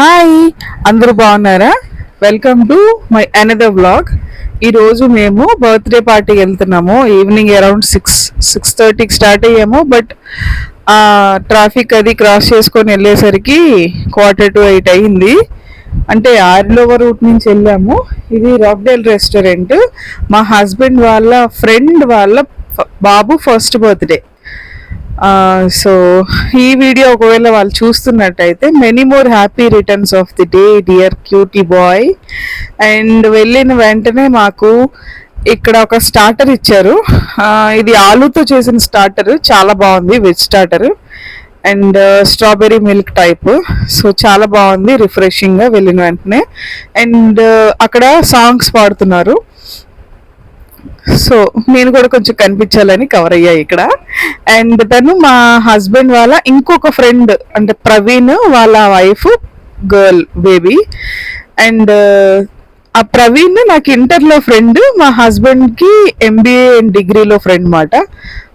Hi అందరూ బాగున్నారా? Welcome to my another vlog ఈరోజు మేము బర్త్డే పార్టీకి వెళ్తున్నాము. ఈవినింగ్ అరౌండ్ సిక్స్ సిక్స్ థర్టీకి స్టార్ట్ అయ్యాము. బట్ ట్రాఫిక్ అది క్రాస్ చేసుకొని వెళ్ళేసరికి క్వార్టర్ టు ఎయిట్ అయింది. అంటే ఆర్లోవ రూట్ నుంచి వెళ్ళాము. ఇది రాక్డేల్ రెస్టారెంట్ మా హస్బెండ్ వాళ్ళ ఫ్రెండ్ వాళ్ళ బాబు ఫస్ట్ బర్త్డే సో ఈ వీడియో ఒకవేళ వాళ్ళు చూస్తున్నట్టయితే many more happy returns of the day dear cutie boy and వెళ్ళిన వెంటనే మాకు ఇక్కడ ఒక స్టార్టర్ ఇచ్చారు. ఇది ఆలూతో చేసిన స్టార్టర్ చాలా బాగుంది veg starter and strawberry milk type so చాలా బాగుంది రిఫ్రెషింగ్గా వెళ్ళిన వెంటనే. అండ్ uh, అక్కడ సాంగ్స్ పాడుతున్నారు. సో నేను కూడా కొంచెం కనిపించాలని కవర్ అయ్యా ఇక్కడ. అండ్ తను మా హస్బెండ్ వాళ్ళ ఇంకొక ఫ్రెండ్ అంటే ప్రవీణ్ వాళ్ళ వైఫ్ గర్ల్ బేబీ అండ్ ఆ ప్రవీణ్ నాకు ఇంటర్లో ఫ్రెండ్ మా హస్బెండ్కి ఎంబీఏ అండ్ డిగ్రీలో ఫ్రెండ్ అనమాట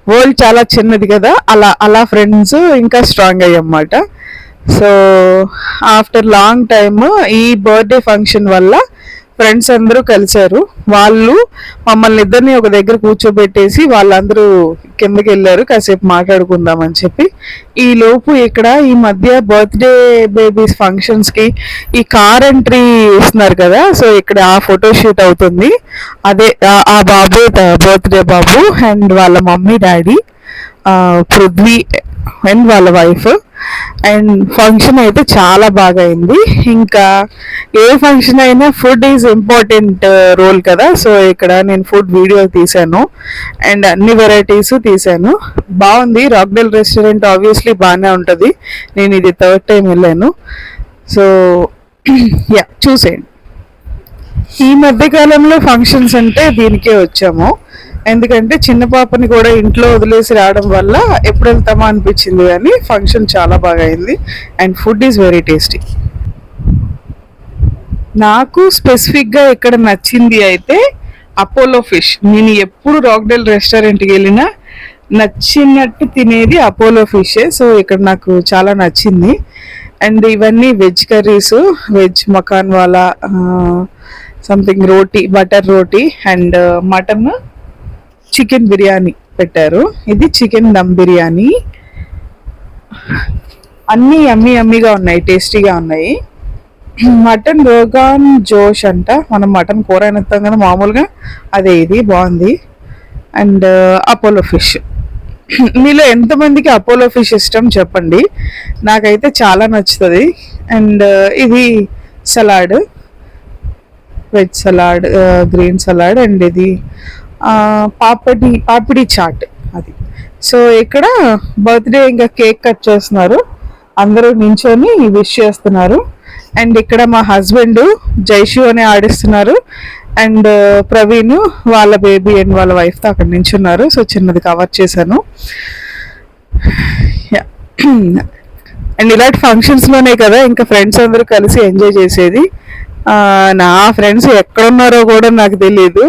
వరల్డ్ చాలా చిన్నది కదా అలా అలా ఫ్రెండ్స్ ఇంకా స్ట్రాంగ్ అయ్యమాట సో ఆఫ్టర్ లాంగ్ టైమ్ ఈ బర్త్డే ఫంక్షన్ వల్ల ఫ్రెండ్స్ అందరూ కలిశారు. వాళ్ళు మమ్మల్ని ఇద్దరిని ఒక దగ్గర కూర్చోబెట్టేసి వాళ్ళందరూ కిందకి వెళ్ళారు. కాసేపు మాట్లాడుకుందామని చెప్పి. ఈ లోపు ఇక్కడ ఈ మధ్య బర్త్డే బేబీస్ ఫంక్షన్స్కి ఈ కార్ ఎంట్రీ ఇస్తున్నారు కదా. సో ఇక్కడ ఆ ఫోటో షూట్ అవుతుంది. అదే ఆ- ఆ బాబు బర్త్డే బాబు అండ్ వాళ్ళ మమ్మీ డాడీ. పృథ్వీ అండ్ వాళ్ళ వైఫ్. అండ్ ఫంక్షన్ అయితే చాలా బాగా అయింది ఇంకా ఏ ఫంక్షన్ అయినా ఫుడ్ ఈజ్ ఇంపార్టెంట్ రోల్ కదా. సో ఇక్కడ నేను ఫుడ్ వీడియో తీశాను. అండ్ అన్ని వెరైటీస్ తీశాను. బాగుంది. రాక్డెల్ రెస్టారెంట్ ఆబ్వియస్లీ బాగానే ఉంటుంది. నేను ఇది థర్డ్ టైం వెళ్ళాను. సో యా చూసేయండి. ఈ మధ్య కాలంలో ఫంక్షన్స్ అంటే దీనికే వచ్చాము. ఎందుకంటే చిన్న పాపని కూడా ఇంట్లో వదిలేసి రావడం వల్ల ఎప్పుడు వెళ్తామా అనిపించింది కానీ ఫంక్షన్ చాలా బాగా అయింది. And food is very tasty నాకు స్పెసిఫిక్గా ఇక్కడ నచ్చింది అయితే అపోలో ఫిష్ నేను ఎప్పుడు రాక్డెల్ రెస్టారెంట్కి వెళ్ళినా నచ్చినట్టు తినేది అపోలో ఫిషే సో ఇక్కడ నాకు చాలా నచ్చింది. అండ్ ఇవన్నీ veg curries veg Makan Wala something roti butter roti and mutton chicken biryani పెట్టారు. ఇది చికెన్ దమ్ బిర్యానీ. అన్నీ అమ్మి అమ్మిగా ఉన్నాయి టేస్టీగా ఉన్నాయి. మటన్ రోగాన్ జోష్ అంట మనం మటన్ కూర అనేస్తాం కదా మామూలుగా. అదే ఇది బాగుంది. And uh, Apollo fish. మీలో ఎంతమందికి అపోలో ఫిష్ ఇష్టం చెప్పండి. నాకైతే చాలా నచ్చుతుంది. అండ్ uh, ఇది salad. Veg salad uh, green salad. And ఇది పాపడి పాపిడి చాట్ అది. సో ఇక్కడ బర్త్డే ఇంకా కేక్ కట్ చేస్తున్నారు. అందరూ నించొని విష్ చేస్తున్నారు. అండ్ ఇక్కడ మా హస్బెండ్ జైషు అని ఆడిస్తున్నారు. అండ్ ప్రవీణ్ వాళ్ళ బేబీ అండ్ వాళ్ళ వైఫ్తో అక్కడ నించున్నారు. సో చిన్నది కవర్ చేశాను. అండ్ ఇలాంటి ఫంక్షన్స్లోనే కదా ఇంకా ఫ్రెండ్స్ అందరూ కలిసి ఎంజాయ్ చేసేది. నా ఫ్రెండ్స్ ఎక్కడున్నారో కూడా నాకు తెలియదు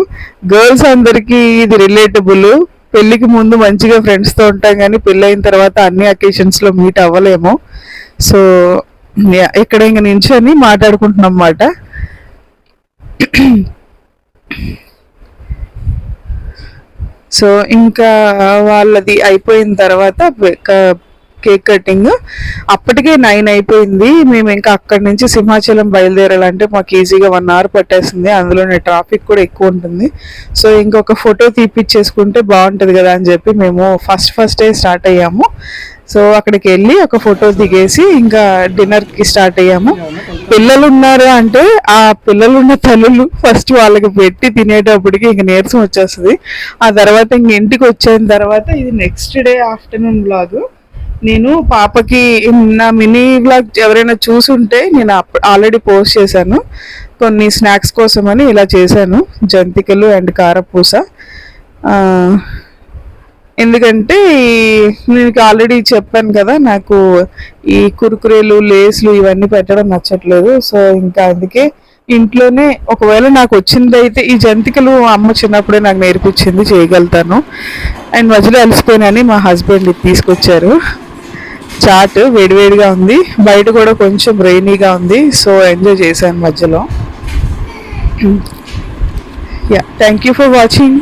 గర్ల్స్ అందరికీ ఇది రిలేటబుల్ పెళ్ళికి ముందు మంచిగా ఫ్రెండ్స్తో ఉంటాం కానీ పెళ్ళి అయిన తర్వాత అన్ని అకేషన్స్లో మీట్ అవ్వలేము. సో ఇక్కడ ఇంక నించొని మాట్లాడుకుంటున్నాం అన్నమాట. సో ఇంకా వాళ్ళది అయిపోయిన తర్వాత కేక్ కటింగ్. అప్పటికే నైన్ అయిపోయింది. మేము ఇంకా అక్కడి నుంచి సింహాచలం బయలుదేరాలంటే మాకు ఈజీగా వన్ అవర్ పట్టేసింది. అందులోనే ట్రాఫిక్ కూడా ఎక్కువ ఉంటుంది. సో ఇంకొక ఫోటో తీపిచ్చేసుకుంటే బాగుంటుంది కదా అని చెప్పి మేము ఫస్ట్ ఫస్ట్ డే స్టార్ట్ అయ్యాము. సో అక్కడికి వెళ్ళి ఒక ఫోటో దిగేసి ఇంకా డిన్నర్కి స్టార్ట్ అయ్యాము. పిల్లలు ఉన్నారు అంటే ఆ పిల్లలు ఉన్న తల్లులు ఫస్ట్ వాళ్ళకి పెట్టి తినేటప్పటికి ఇంక నీరసం వచ్చేస్తుంది. ఆ తర్వాత ఇంక ఇంటికి వచ్చిన తర్వాత ఇది నెక్స్ట్ డే ఆఫ్టర్నూన్ బ్లాగ్. నేను పాపకి నా మినీ బ్లాగ్ ఎవరైనా చూసుంటే నేను ఆల్రెడీ పోస్ట్ చేశాను. కొన్ని స్నాక్స్ కోసమని ఇలా చేశాను. జంతికలు అండ్ కారపూస. ఎందుకంటే నేను ఆల్రెడీ చెప్పాను కదా నాకు ఈ కురుకురేలు లేస్లు ఇవన్నీ పెట్టడం నచ్చట్లేదు. సో ఇంకా అందుకే ఇంట్లోనే ఒకవేళ నాకు వచ్చింది అయితే ఈ జంతికలు అమ్మ చిన్నప్పుడే నాకు నేర్పించింది చేయగలుగుతాను. అండ్ మధ్యలో అలసిపోయినని మా హస్బెండ్ తీసుకొచ్చారు. చాట్ వేడివేడిగా ఉంది. బయట కూడా కొంచెం రెయినీగా ఉంది. సో ఎంజాయ్ చేశాను మధ్యలో. Yeah thank you for watching